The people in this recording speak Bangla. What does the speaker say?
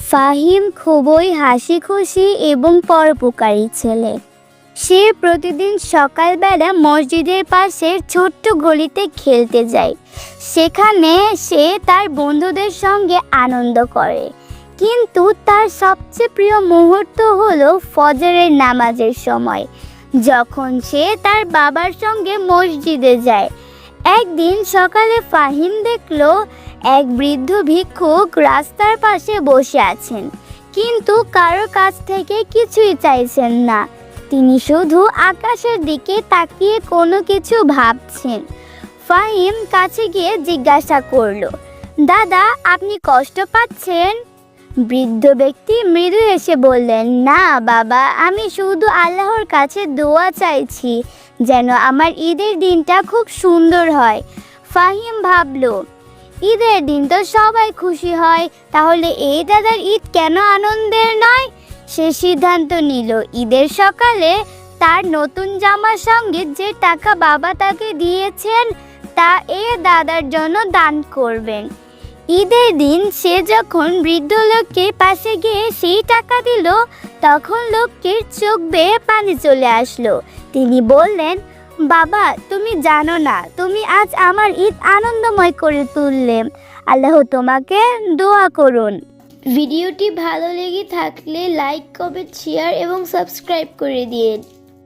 ফাহিম খুবই হাসি খুশি এবং পরোপকারী ছেলে। সে প্রতিদিন সকালবেলা মসজিদের পাশে ছোট্ট গলিতে খেলতে যায়। সেখানে সে তার বন্ধুদের সঙ্গে আনন্দ করে। কিন্তু তার সবচেয়ে প্রিয় মুহূর্ত হলো ফজরের নামাজের সময়। যখন সে তার বাবার সঙ্গে মসজিদে যায়, একদিন সকালে ফাহিম দেখল এক বৃদ্ধ ভিক্ষুক রাস্তার পাশে বসে আছেন, কিন্তু কারও কাছ থেকে কিছুই চাইছেন না। তিনি শুধু আকাশের দিকে তাকিয়ে কোনো কিছু ভাবছেন। ফাহিম কাছে গিয়ে জিজ্ঞাসা করল, দাদা, আপনি কষ্ট পাচ্ছেন? বৃদ্ধ ব্যক্তি মৃদু এসে বললেন, না বাবা, আমি শুধু আল্লাহর কাছে দোয়া চাইছি, যেন আমার ঈদের দিনটা খুব সুন্দর হয়। ফাহিম ভাবলো ঈদের দিন তো সবাই খুশি হয়। তাহলে এই দাদার ঈদ কেন আনন্দের নয়? সে সিদ্ধান্ত নিল, ঈদের সকালে তার নতুন জামার সঙ্গে যে টাকা বাবা তাকে দিয়েছেন, তা এ দাদার জন্য দান করবেন। ঈদের দিন সে যখন বৃদ্ধ লোককে পাশে গিয়ে সেই টাকা দিল, তখন লোকটির চোখ বেয়ে পানি চলে আসলো। তিনি বললেন বাবা, তুমি জানো না, তুমি আজ আমার ঈদ আনন্দময় করে তুললে। আল্লাহ তোমাকে দোয়া করুন। ভিডিওটি ভালো লেগে থাকলে লাইক, কমেন্ট শেয়ার এবং সাবস্ক্রাইব করে দিন।